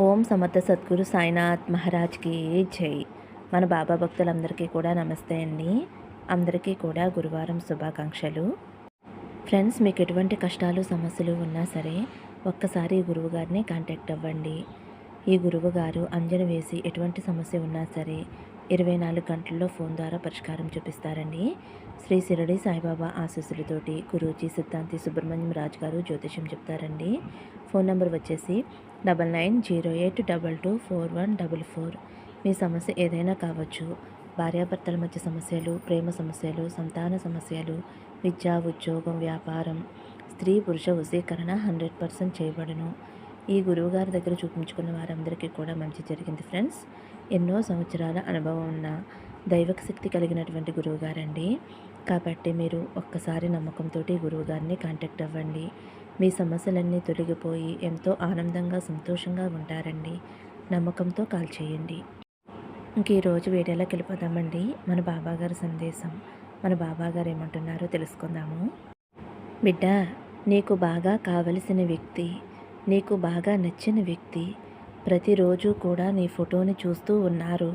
ఓం సమర్థ సద్గురు సాయినాథ్ మహారాజ్కి జై. మన బాబా భక్తులందరికీ కూడా నమస్తే అండి. అందరికీ కూడా గురువారం శుభాకాంక్షలు. ఫ్రెండ్స్ మీకు ఎటువంటి కష్టాలు సమస్యలు ఉన్నా సరే ఒక్కసారి ఈ గురువు గారిని కాంటాక్ట్ అవ్వండి. ఈ గురువు గారు అంజన వేసి ఎటువంటి సమస్య ఉన్నా సరే ఇరవై నాలుగు గంటల్లో ఫోన్ ద్వారా పరిష్కారం చూపిస్తారండి. శ్రీ సిరడి సాయిబాబా ఆశీస్సులతోటి గురూజీ సిద్ధాంతి సుబ్రహ్మణ్యం రాజు గారు జ్యోతిషం చెప్తారండి. ఫోన్ నెంబర్ వచ్చేసి double nine zero eight double two four one double four. మీ సమస్య ఏదైనా కావచ్చు. భార్యాభర్తల మధ్య సమస్యలు ప్రేమ సమస్యలు సంతాన సమస్యలు విద్య ఉద్యోగం వ్యాపారం స్త్రీ పురుష వశీకరణ హండ్రెడ్ పర్సెంట్ చేయబడును. ఈ గురువుగారి దగ్గర చూపించుకున్న వారందరికీ కూడా మంచి జరిగింది ఫ్రెండ్స్. ఎన్నో సంవత్సరాల అనుభవం ఉన్న దైవక శక్తి కలిగినటువంటి గురువుగారండి. కాబట్టి మీరు ఒక్కసారి నమ్మకంతో గురువుగారిని కాంటాక్ట్ అవ్వండి. మీ సమస్యలన్నీ తొలగిపోయి ఎంతో ఆనందంగా సంతోషంగా ఉంటారండి. నమ్మకంతో కాల్ చేయండి. ఇంక ఈరోజు వీడియోలోకి వెళ్ళిపోదామండి. మన బాబాగారి సందేశం. మన బాబాగారు ఏమంటున్నారో తెలుసుకుందాము. బిడ్డ నీకు బాగా కావలసిన వ్యక్తి నీకు బాగా నచ్చిన వ్యక్తి ప్రతిరోజు కూడా నీ ఫోటోని చూస్తూ ఉన్నారు.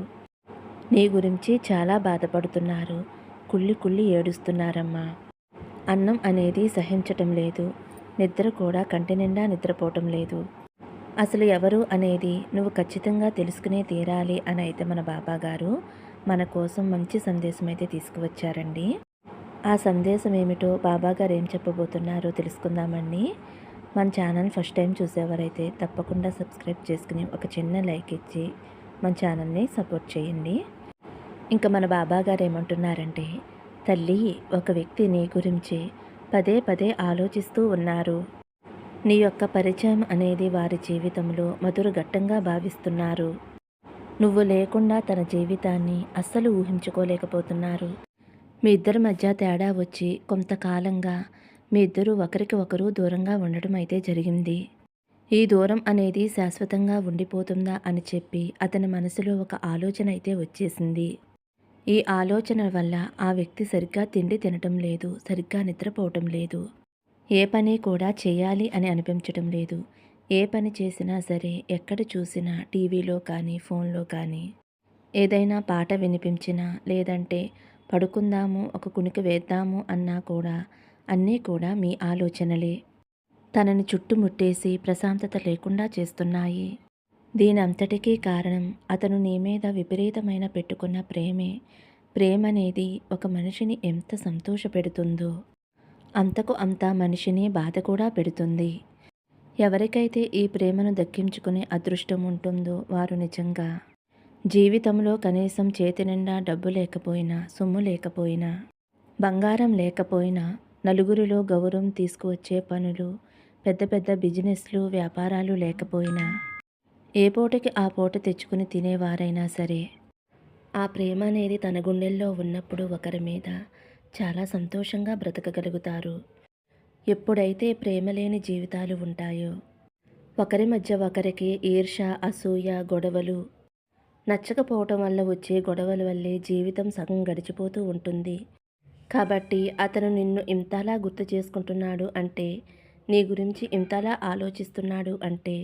నీ గురించి చాలా బాధపడుతున్నారు. కుళ్ళి కుళ్ళి ఏడుస్తున్నారమ్మా. అన్నం అనేది సహించటం లేదు. నిద్ర కూడా కంటి నిండా నిద్రపోవటం లేదు. అసలు ఎవరు అనేది నువ్వు ఖచ్చితంగా తెలుసుకునే తీరాలి అని అయితే మన బాబా గారు మన కోసం మంచి సందేశం అయితే తీసుకువచ్చారండి. ఆ సందేశం ఏమిటో బాబా గారు ఏం చెప్పబోతున్నారో తెలుసుకుందామండి. మన ఛానల్ ఫస్ట్ టైం చూసేవారైతే తప్పకుండా సబ్స్క్రైబ్ చేసుకుని ఒక చిన్న లైక్ ఇచ్చి మన ఛానల్ని సపోర్ట్ చేయండి. ఇంకా మన బాబా గారు ఏమంటున్నారంటే తల్లి ఒక వ్యక్తి నీ గురించి పదే పదే ఆలోచిస్తూ ఉన్నారు. నీ యొక్క పరిచయం అనేది వారి జీవితంలో మధుర ఘట్టంగా భావిస్తున్నారు. నువ్వు లేకుండా తన జీవితాన్ని అస్సలు ఊహించుకోలేకపోతున్నారు. మీ ఇద్దరి మధ్య తేడా వచ్చి కొంతకాలంగా మీ ఇద్దరు ఒకరికి ఒకరు దూరంగా ఉండటం అయితే జరిగింది. ఈ దూరం అనేది శాశ్వతంగా ఉండిపోతుందా అని చెప్పి అతని మనసులో ఒక ఆలోచన అయితే వచ్చేసింది. ఈ ఆలోచన వల్ల ఆ వ్యక్తి సరిగ్గా తిండి తినటం లేదు సరిగ్గా నిద్రపోవటం లేదు. ఏ పని కూడా చేయాలి అని అనిపించటం లేదు. ఏ పని చేసినా సరే ఎక్కడ చూసినా టీవీలో కానీ ఫోన్లో కానీ ఏదైనా పాట వినిపించినా లేదంటే పడుకుందాము ఒక కునికి వేద్దాము అన్నా కూడా అన్నీ కూడా మీ ఆలోచనలే. తనని చుట్టుముట్టేసి ప్రశాంతత లేకుండా చేస్తున్నాయి. దీనంతటికీ కారణం అతను నీ మీద విపరీతమైన పెట్టుకున్న ప్రేమే. ప్రేమ అనేది ఒక మనిషిని ఎంత సంతోషపెడుతుందో. అంతకు అంత మనిషిని బాధ కూడా పెడుతుంది. ఎవరికైతే ఈ ప్రేమను దక్కించుకునే అదృష్టం ఉంటుందో వారు నిజంగా. జీవితంలో కనీసం చేతి నిండా డబ్బు లేకపోయినా సొమ్ము లేకపోయినా బంగారం లేకపోయినా నలుగురిలో గౌరవం తీసుకువచ్చే పనులు పెద్ద పెద్ద బిజినెస్లు వ్యాపారాలు లేకపోయినా ఏ పూటకి ఆ పూట తెచ్చుకుని తినేవారైనా సరే ఆ ప్రేమ అనేది తన గుండెల్లో ఉన్నప్పుడు ఒకరి మీద చాలా సంతోషంగా బ్రతకగలుగుతారు. ఎప్పుడైతే ప్రేమ లేని జీవితాలు ఉంటాయో ఒకరి మధ్య ఒకరికి ఈర్ష అసూయ గొడవలు నచ్చకపోవటం వల్ల వచ్చే గొడవల వల్లే జీవితం సగం గడిచిపోతూ ఉంటుంది. కాబట్టి అతను నిన్ను ఇంతలా గుర్తు చేసుకుంటున్నాడు అంటే నీ గురించి ఇంతలా ఆలోచిస్తున్నాడు అంటే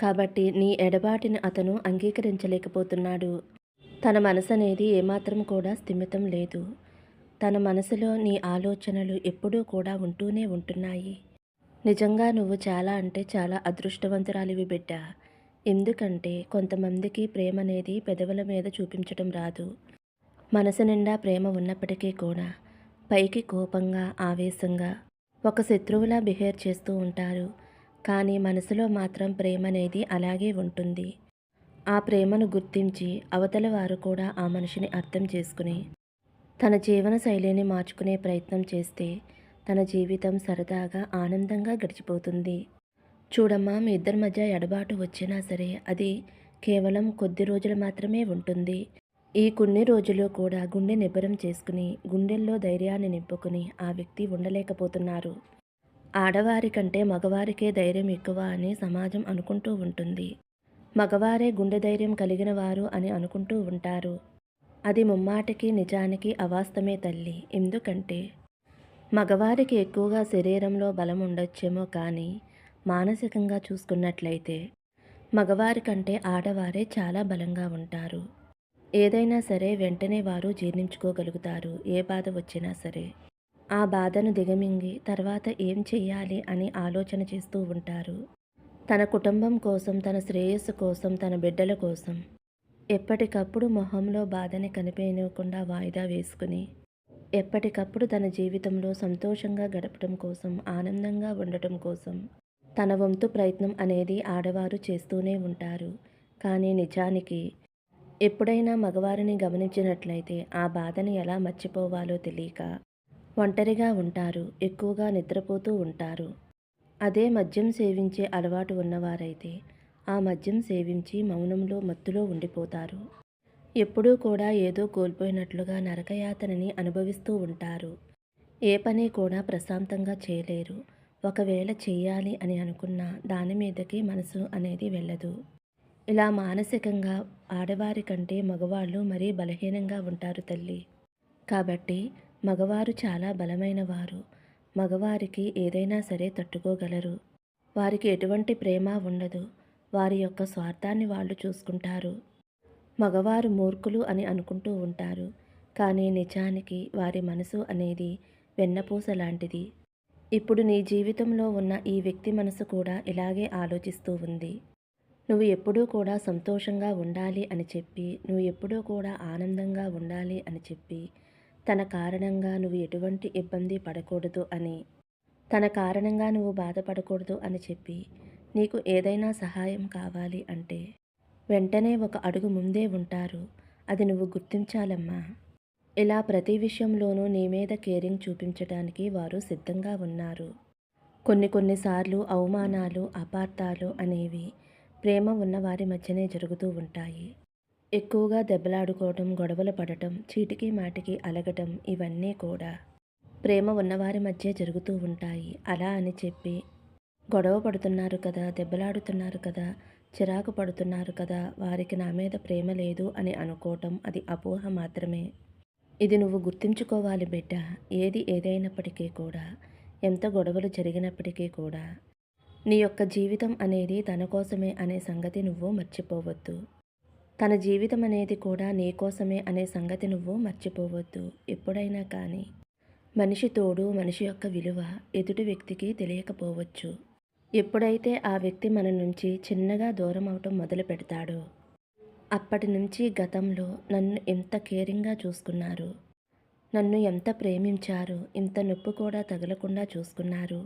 కాబట్టి నీ ఎడబాటిని అతను అంగీకరించలేకపోతున్నాడు. తన మనసు అనేది ఏమాత్రం కూడా స్థిమితం లేదు. తన మనసులో నీ ఆలోచనలు ఎప్పుడూ కూడా ఉంటూనే ఉంటున్నాయి. నిజంగా నువ్వు చాలా అంటే చాలా అదృష్టవంతురాలివి బిడ్డ. ఎందుకంటే కొంతమందికి ప్రేమ అనేది పెదవుల మీద చూపించడం రాదు. మనసు నిండా ప్రేమ ఉన్నప్పటికీ కూడా పైకి కోపంగా ఆవేశంగా ఒక శత్రువులా బిహేవ్ చేస్తూ ఉంటారు. కానీ మనసులో మాత్రం ప్రేమ అనేది అలాగే ఉంటుంది. ఆ ప్రేమను గుర్తించి అవతల వారు కూడా ఆ మనిషిని అర్థం చేసుకుని తన జీవన శైలిని మార్చుకునే ప్రయత్నం చేస్తే తన జీవితం సరదాగా ఆనందంగా గడిచిపోతుంది. చూడమ్మా మీ ఇద్దరి మధ్య ఎడబాటు వచ్చినా సరే అది కేవలం కొద్ది రోజులు మాత్రమే ఉంటుంది. ఈ కొన్ని రోజులు కూడా గుండె నిబ్బరం చేసుకుని గుండెల్లో ధైర్యాన్ని నింపుకుని ఆ వ్యక్తి ఉండలేకపోతున్నారు. ఆడవారి కంటే మగవారికే ధైర్యం ఎక్కువ అని సమాజం అనుకుంటూ ఉంటుంది. మగవారే గుండె ధైర్యం కలిగిన వారు అని అనుకుంటూ ఉంటారు. అది ముమ్మాటికి నిజానికి అవాస్తమే తల్లి. ఎందుకంటే మగవారికి ఎక్కువగా శరీరంలో బలం ఉండొచ్చేమో కానీ మానసికంగా చూసుకున్నట్లయితే మగవారి కంటే ఆడవారే చాలా బలంగా ఉంటారు. ఏదైనా సరే వెంటనే వారు జీర్ణించుకోగలుగుతారు. ఏ బాధ వచ్చినా సరే. ఆ బాధను దిగమింగి తర్వాత ఏం చెయ్యాలి అని ఆలోచన చేస్తూ ఉంటారు. తన కుటుంబం కోసం తన శ్రేయస్సు కోసం తన బిడ్డల కోసం. ఎప్పటికప్పుడు మొహంలో బాధని కనిపించకుండా వాయిదా వేసుకుని ఎప్పటికప్పుడు తన జీవితంలో సంతోషంగా గడపడం కోసం ఆనందంగా ఉండటం కోసం తన వంతు ప్రయత్నం అనేది ఆడవారు చేస్తూనే ఉంటారు. కానీ నిజానికి ఎప్పుడైనా మగవారిని గమనించినట్లయితే ఆ బాధని ఎలా మర్చిపోవాలో తెలియక ఒంటరిగా ఉంటారు ఎక్కువగా నిద్రపోతూ ఉంటారు. అదే మద్యం సేవించే అలవాటు ఉన్నవారైతే ఆ మద్యం సేవించి మౌనంలో మత్తులో ఉండిపోతారు. ఎప్పుడూ కూడా ఏదో కోల్పోయినట్లుగా నరకయాతనని అనుభవిస్తూ ఉంటారు. ఏ పని కూడా ప్రశాంతంగా చేయలేరు. ఒకవేళ చేయాలి అని అనుకున్నా దాని మీదకి మనసు అనేది వెళ్ళదు. ఇలా మానసికంగా ఆడవారి కంటే మగవాళ్ళు మరీ బలహీనంగా ఉంటారు తల్లి. కాబట్టి మగవారు చాలా బలమైనవారు. మగవారికి ఏదైనా సరే తట్టుకోగలరు. వారికి ఎటువంటి ప్రేమ ఉండదు. వారి యొక్క స్వార్థాన్ని వాళ్ళు చూసుకుంటారు. మగవారు మూర్ఖులు అని అనుకుంటూ ఉంటారు. కానీ నిజానికి వారి మనసు అనేది వెన్నపూస లాంటిది. ఇప్పుడు నీ జీవితంలో ఉన్న ఈ వ్యక్తి మనసు కూడా ఇలాగే ఆలోచిస్తూ ఉంది. నువ్వు ఎప్పుడూ కూడా సంతోషంగా ఉండాలి అని చెప్పి నువ్వు ఎప్పుడూ కూడా ఆనందంగా ఉండాలి అని చెప్పి తన కారణంగా నువ్వు ఎటువంటి ఇబ్బంది పడకూడదు అని. తన కారణంగా నువ్వు బాధపడకూడదు అని చెప్పి నీకు ఏదైనా సహాయం కావాలి అంటే వెంటనే ఒక అడుగు ముందే ఉంటారు. అది నువ్వు గుర్తించాలమ్మా. ఇలా ప్రతి విషయంలోనూ నీ మీద కేరింగ్ చూపించడానికి వారు సిద్ధంగా ఉన్నారు. కొన్ని కొన్నిసార్లు అవమానాలు అపార్థాలు అనేవి ప్రేమ ఉన్న వారి మధ్యనే జరుగుతూ ఉంటాయి. ఎక్కువగా దెబ్బలాడుకోవటం గొడవలు పడటం చీటికి మాటికి అలగటం ఇవన్నీ కూడా ప్రేమ ఉన్నవారి మధ్య జరుగుతూ ఉంటాయి. అలా అని చెప్పి గొడవ పడుతున్నారు కదా దెబ్బలాడుతున్నారు కదా చిరాకు పడుతున్నారు కదా వారికి నా మీద ప్రేమ లేదు అని అనుకోవటం అది అపోహ మాత్రమే. ఇది నువ్వు గుర్తుంచుకోవాలి బిడ్డ. ఏది ఏదైనప్పటికీ కూడా ఎంత గొడవలు జరిగినప్పటికీ కూడా నీ యొక్క జీవితం అనేది తన కోసమే అనే సంగతి నువ్వు మర్చిపోవద్దు. తన జీవితం అనేది కూడా నీ కోసమే అనే సంగతి నువ్వు మర్చిపోవద్దు. ఎప్పుడైనా కానీ మనిషి తోడు మనిషి యొక్క విలువ ఎదుటి వ్యక్తికి తెలియకపోవచ్చు. ఎప్పుడైతే ఆ వ్యక్తి మన నుంచి చిన్నగా దూరం అవటం మొదలు పెడతాడో అప్పటి నుంచి గతంలో నన్ను ఎంత కేరింగ్గా చూసుకున్నారు నన్ను ఎంత ప్రేమించారు ఇంత నొప్పి కూడా తగలకుండా చూసుకున్నారు.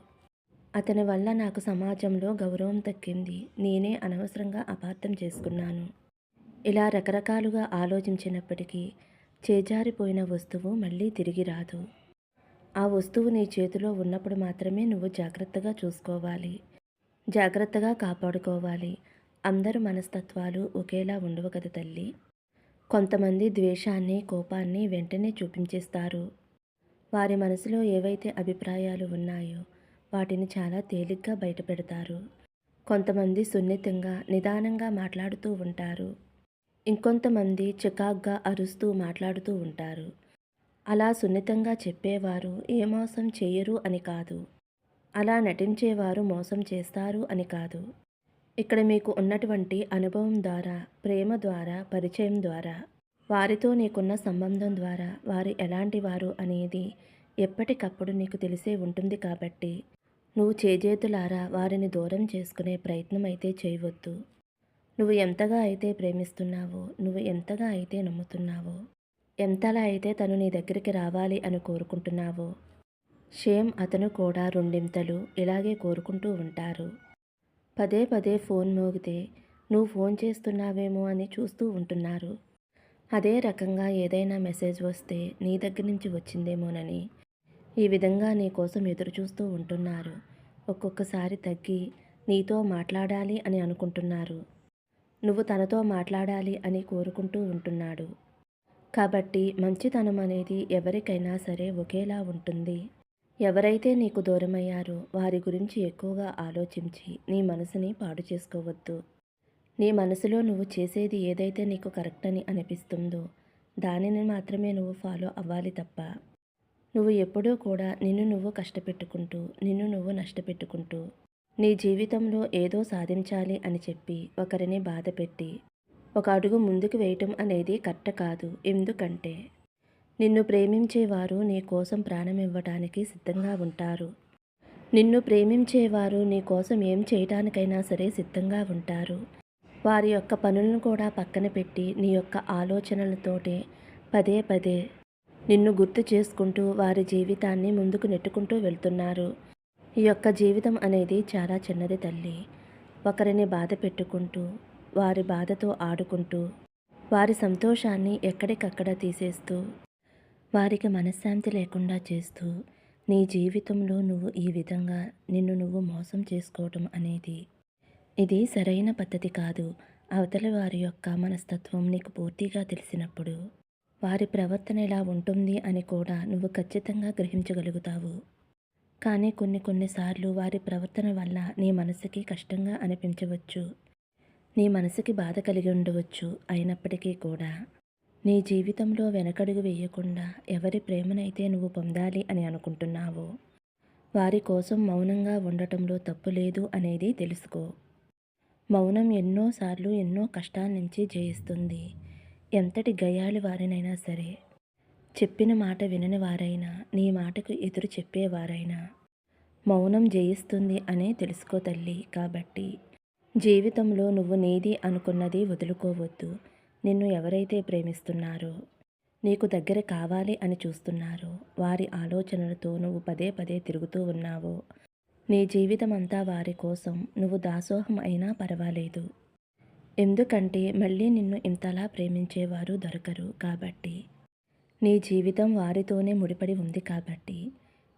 అతని వల్ల నాకు సమాజంలో గౌరవం తక్కింది నేనే అనవసరంగా అపార్థం చేసుకున్నాను. ఇలా రకరకాలుగా ఆలోచించినప్పటికీ చేజారిపోయిన వస్తువు మళ్ళీ తిరిగి రాదు. ఆ వస్తువు నీ చేతిలో ఉన్నప్పుడు మాత్రమే నువ్వు జాగ్రత్తగా చూసుకోవాలి. జాగ్రత్తగా కాపాడుకోవాలి. అందరు మనస్తత్వాలు ఒకేలా ఉండవు కదా తల్లి? కొంతమంది ద్వేషాన్ని కోపాన్ని వెంటనే చూపించేస్తారు. వారి మనసులో ఏవైతే అభిప్రాయాలు ఉన్నాయో వాటిని చాలా తేలిగ్గా బయటపెడతారు. కొంతమంది సున్నితంగా నిదానంగా మాట్లాడుతూ ఉంటారు. ఇంకొంతమంది చికాగ్గా అరుస్తూ మాట్లాడుతూ ఉంటారు. అలా సున్నితంగా చెప్పేవారు ఏ మోసం చేయరు అని కాదు. అలా నటించేవారు మోసం చేస్తారు అని కాదు. ఇక్కడ మీకు ఉన్నటువంటి అనుభవం ద్వారా ప్రేమ ద్వారా పరిచయం ద్వారా వారితో నీకున్న సంబంధం ద్వారా వారు ఎలాంటి వారు అనేది ఎప్పటికప్పుడు నీకు తెలిసే ఉంటుంది కాబట్టి నువ్వు చేజేతులారా వారిని దూరం చేసుకునే ప్రయత్నం అయితే చేయవద్దు. నువ్వు ఎంతగా అయితే ప్రేమిస్తున్నావో నువ్వు ఎంతగా అయితే నమ్ముతున్నావో ఎంతలా అయితే తను నీ దగ్గరికి రావాలి అని కోరుకుంటున్నావో షేమ్ అతను కూడా రెండింతలు ఇలాగే కోరుకుంటూ ఉంటారు. పదే పదే ఫోన్ మోగితే నువ్వు ఫోన్ చేస్తున్నావేమో అని చూస్తూ ఉంటున్నారు. అదే రకంగా ఏదైనా మెసేజ్ వస్తే నీ దగ్గర నుంచి వచ్చిందేమోనని ఈ విధంగా నీ కోసం ఎదురు చూస్తూ ఉంటున్నారు. ఒక్కొక్కసారి తగ్గి నీతో మాట్లాడాలి అని అనుకుంటున్నారు. నువ్వు తనతో మాట్లాడాలి అని కోరుకుంటూ ఉంటున్నాడు. కాబట్టి మంచితనం అనేది ఎవరికైనా సరే ఒకేలా ఉంటుంది. ఎవరైతే నీకు దూరమయ్యారో వారి గురించి ఎక్కువగా ఆలోచించి నీ మనసుని పాడు చేసుకోవద్దు. నీ మనసులో నువ్వు చేసేది ఏదైతే నీకు కరెక్ట్ అని అనిపిస్తుందో దానిని మాత్రమే నువ్వు ఫాలో అవ్వాలి తప్ప. నువ్వు ఎప్పుడూ కూడా నిన్ను నువ్వు కష్టపెట్టుకుంటూ నిన్ను నువ్వు నష్టపెట్టుకుంటూ నీ జీవితంలో ఏదో సాధించాలి అని చెప్పి ఒకరిని బాధపెట్టి ఒక అడుగు ముందుకు వేయటం అనేది కరెక్ట్ కాదు. ఎందుకంటే నిన్ను ప్రేమించేవారు నీ కోసం ప్రాణం ఇవ్వటానికి సిద్ధంగా ఉంటారు. నిన్ను ప్రేమించేవారు నీ కోసం ఏం చేయటానికైనా సరే సిద్ధంగా ఉంటారు. వారి యొక్క పనులను కూడా పక్కన పెట్టి నీ యొక్క ఆలోచనలతోటి పదే పదే నిన్ను గుర్తు చేసుకుంటూ వారి జీవితాన్ని ముందుకు నెట్టుకుంటూ వెళ్తున్నారు. ఈ యొక్క జీవితం అనేది చాలా చిన్నది తల్లి. ఒకరిని బాధ పెట్టుకుంటూ వారి బాధతో ఆడుకుంటూ వారి సంతోషాన్ని ఎక్కడికక్కడ తీసేస్తూ వారికి మనశ్శాంతి లేకుండా చేస్తూ నీ జీవితంలో నువ్వు ఈ విధంగా నిన్ను నువ్వు మోసం చేసుకోవటం అనేది. ఇది సరైన పద్ధతి కాదు. అవతలి వారి యొక్క మనస్తత్వం నీకు పూర్తిగా తెలిసినప్పుడు వారి ప్రవర్తన ఇలా ఉంటుంది అని కూడా నువ్వు ఖచ్చితంగా గ్రహించగలుగుతావు. కానీ కొన్ని కొన్నిసార్లు వారి ప్రవర్తన వల్ల నీ మనసుకి కష్టంగా అనిపించవచ్చు. నీ మనసుకి బాధ కలిగి ఉండవచ్చు అయినప్పటికీ కూడా. నీ జీవితంలో వెనకడుగు వేయకుండా ఎవరి ప్రేమనైతే నువ్వు పొందాలి అని అనుకుంటున్నావో వారి కోసం మౌనంగా ఉండటంలో తప్పు లేదు అనేది తెలుసుకో. మౌనం ఎన్నోసార్లు ఎన్నో కష్టాల నుంచి జయిస్తుంది. ఎంతటి గయాలి వారినైనా సరే. చెప్పిన మాట వినని వారైనా నీ మాటకు ఎదురు చెప్పేవారైనా మౌనం జయిస్తుంది అనే తెలుసుకో తల్లి. కాబట్టి జీవితంలో నువ్వు నీది అనుకున్నది వదులుకోవద్దు. నిన్ను ఎవరైతే ప్రేమిస్తున్నారో నీకు దగ్గర కావాలి అని చూస్తున్నారో వారి ఆలోచనలతో నువ్వు పదే పదే తిరుగుతూ ఉన్నావో నీ జీవితం అంతా వారి కోసం నువ్వు దాసోహం అయినా పర్వాలేదు. ఎందుకంటే మళ్ళీ నిన్ను ఇంతలా ప్రేమించేవారు దొరకరు. కాబట్టి నీ జీవితం వారితోనే ముడిపడి ఉంది కాబట్టి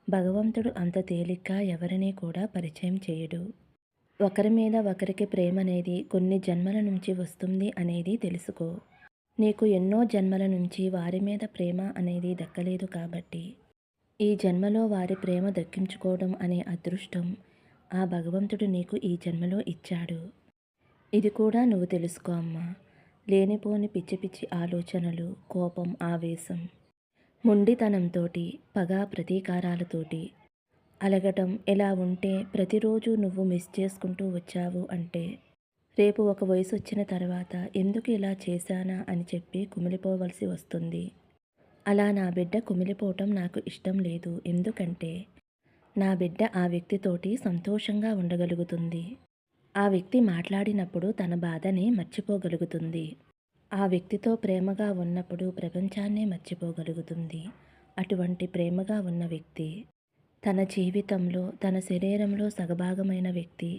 భగవంతుడు అంత తేలిగ్గా ఎవరినీ కూడా పరిచయం చేయడు. ఒకరి మీద ఒకరికి ప్రేమ అనేది కొన్ని జన్మల నుంచి వస్తుంది అనేది తెలుసుకో. నీకు ఎన్నో జన్మల నుంచి వారి మీద ప్రేమ అనేది దక్కలేదు కాబట్టి ఈ జన్మలో వారి ప్రేమ దక్కించుకోవడం అనే అదృష్టం ఆ భగవంతుడు నీకు ఈ జన్మలో ఇచ్చాడు. ఇది కూడా నువ్వు తెలుసుకో అమ్మా. లేనిపోని పిచ్చి పిచ్చి ఆలోచనలు కోపం ఆవేశం మొండితనంతోటి పగ ప్రతీకారాలతోటి అలగటం ఎలా ఉంటే ప్రతిరోజు నువ్వు మిస్ చేసుకుంటూ వచ్చావు అంటే రేపు ఒక వయసు వచ్చిన తర్వాత ఎందుకు ఇలా చేశానా అని చెప్పి కుమిలిపోవలసి వస్తుంది. అలా నా బిడ్డ కుమిలిపోవటం నాకు ఇష్టం లేదు. ఎందుకంటే నా బిడ్డ ఆ వ్యక్తితోటి సంతోషంగా ఉండగలుగుతుంది. ఆ వ్యక్తి మాట్లాడినప్పుడు తన బాధని మర్చిపోగలుగుతుంది. ఆ వ్యక్తితో ప్రేమగా ఉన్నప్పుడు ప్రపంచాన్నే మర్చిపోగలుగుతుంది. అటువంటి ప్రేమగా ఉన్న వ్యక్తి తన జీవితంలో తన శరీరంలో సగభాగమైన వ్యక్తి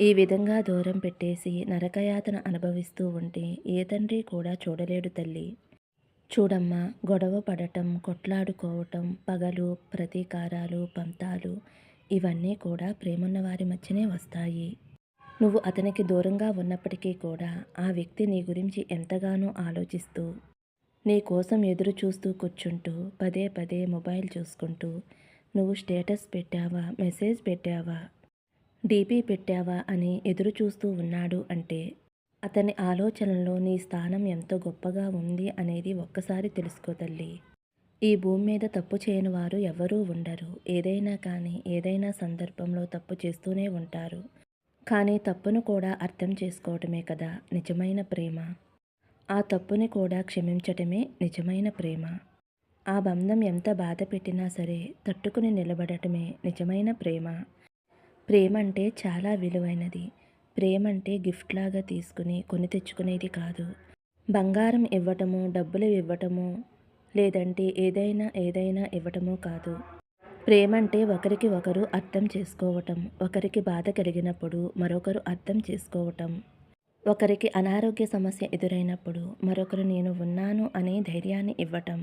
ఈ విధంగా దూరం పెట్టేసి నరకయాతన అనుభవిస్తూ ఉంటే ఏ తండ్రి కూడా చూడలేడు తల్లి. చూడమ్మా గొడవ పడటం కొట్లాడుకోవటం పగలు ప్రతీకారాలు పంతాలు ఇవన్నీ కూడా ప్రేమున్న వారి మధ్యనే వస్తాయి. నువ్వు అతనికి దూరంగా ఉన్నప్పటికీ కూడా ఆ వ్యక్తి నీ గురించి ఎంతగానో ఆలోచిస్తూ నీ కోసం ఎదురు చూస్తూ కూర్చుంటూ పదే పదే మొబైల్ చూసుకుంటూ నువ్వు స్టేటస్ పెట్టావా మెసేజ్ పెట్టావా డీపీ పెట్టావా అని ఎదురు చూస్తూ ఉన్నాడు అంటే అతని ఆలోచనలో నీ స్థానం ఎంతో గొప్పగా ఉంది అనేది ఒక్కసారి తెలుసుకో తల్లి. ఈ భూమి మీద తప్పు చేయని వారు ఎవరూ ఉండరు. ఏదైనా కానీ ఏదైనా సందర్భంలో తప్పు చేస్తూనే ఉంటారు. కానీ తప్పును కూడా అర్థం చేసుకోవటమే కదా నిజమైన ప్రేమ? ఆ తప్పుని కూడా క్షమించటమే నిజమైన ప్రేమ. ఆ బంధం ఎంత బాధ పెట్టినా సరే తట్టుకుని నిలబడటమే నిజమైన ప్రేమ. ప్రేమ అంటే చాలా విలువైనది. ప్రేమ అంటే గిఫ్ట్ లాగా తీసుకుని కొని తెచ్చుకునేది కాదు. బంగారం ఇవ్వటము డబ్బులు ఇవ్వటము లేదంటే ఏదైనా ఏదైనా ఇవ్వటము కాదు. ప్రేమ అంటే ఒకరికి ఒకరు అర్థం చేసుకోవటం ఒకరికి బాధ కలిగినప్పుడు మరొకరు అర్థం చేసుకోవటం. ఒకరికి అనారోగ్య సమస్య ఎదురైనప్పుడు మరొకరు నేను ఉన్నాను అనే ధైర్యాన్ని ఇవ్వటం.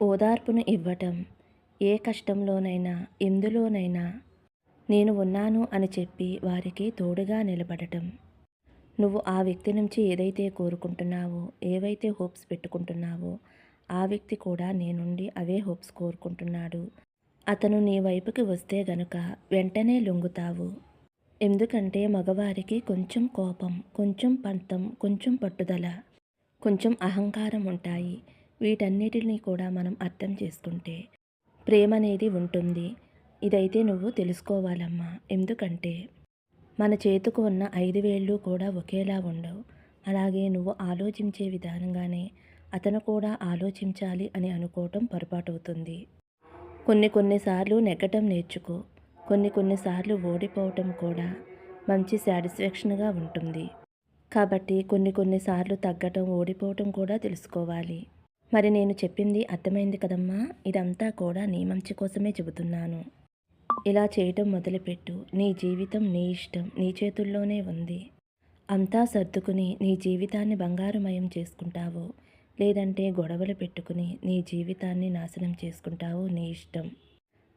ఓదార్పును ఇవ్వటం. ఏ కష్టంలోనైనా ఎందులోనైనా నేను ఉన్నాను అని చెప్పి వారికి తోడుగా నిలబడటం. నువ్వు ఆ వ్యక్తి నుంచి ఏదైతే కోరుకుంటున్నావో ఏవైతే హోప్స్ పెట్టుకుంటున్నావో ఆ వ్యక్తి కూడా నేనుండి అవే హోప్స్ కోరుకుంటున్నాడు. అతను నీ వైపుకి వస్తే గనుక వెంటనే లొంగుతావు. ఎందుకంటే మగవారికి కొంచెం కోపం కొంచెం పంతం కొంచెం పట్టుదల కొంచెం అహంకారం ఉంటాయి. వీటన్నిటిని కూడా మనం అర్థం చేసుకుంటే ప్రేమ అనేది ఉంటుంది. ఇదైతే నువ్వు తెలుసుకోవాలమ్మా. ఎందుకంటే మన చేతికి ఉన్న ఐదు వేళ్ళు కూడా ఒకేలా ఉండవు. అలాగే నువ్వు ఆలోచించే విధానంగానే అతను కూడా ఆలోచించాలి అని అనుకోవటం పొరపాటవుతుంది. కొన్ని కొన్నిసార్లు నెగ్గటం నేర్చుకో. కొన్ని కొన్నిసార్లు ఓడిపోవటం కూడా మంచి సాటిస్ఫాక్షన్గా ఉంటుంది. కాబట్టి కొన్ని కొన్నిసార్లు తగ్గటం ఓడిపోవటం కూడా తెలుసుకోవాలి. మరి నేను చెప్పింది అర్థమైంది కదమ్మా? ఇదంతా కూడా నీ మంచి కోసమే చెబుతున్నాను. ఇలా చేయటం మొదలుపెట్టు. నీ జీవితం నీ ఇష్టం నీ చేతుల్లోనే ఉంది. అంతా సర్దుకుని నీ జీవితాన్ని బంగారుమయం చేసుకుంటావు. లేదంటే గొడవలు పెట్టుకుని నీ జీవితాన్ని నాశనం చేసుకుంటావు నీ ఇష్టం.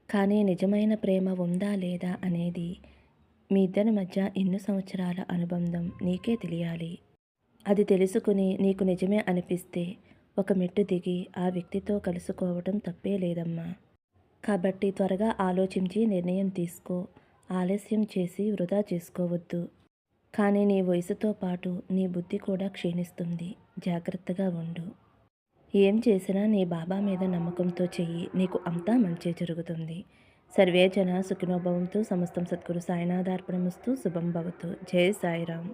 కానీ నిజమైన ప్రేమ ఉందా లేదా అనేది మీ ఇద్దరి మధ్య ఎన్ని సంవత్సరాల అనుబంధం నీకే తెలియాలి. అది తెలుసుకుని నీకు నిజమే అనిపిస్తే ఒక మెట్టు దిగి ఆ వ్యక్తితో కలుసుకోవడం తప్పే లేదమ్మా. కాబట్టి త్వరగా ఆలోచించి నిర్ణయం తీసుకో. ఆలస్యం చేసి వృధా చేసుకోవద్దు. కానీ నీ వయసుతో పాటు నీ బుద్ధి కూడా క్షీణిస్తుంది. జాగ్రత్తగా ఉండు. ఏం చేసినా నీ బాబా మీద నమ్మకంతో చెయ్యి. నీకు అంతా మంచి జరుగుతుంది. సర్వే జన సుఖినోభవంతో సమస్తం సద్గురు సాయినాథార్పణమస్తు శుభం భవతు. జయ సాయిరామ్.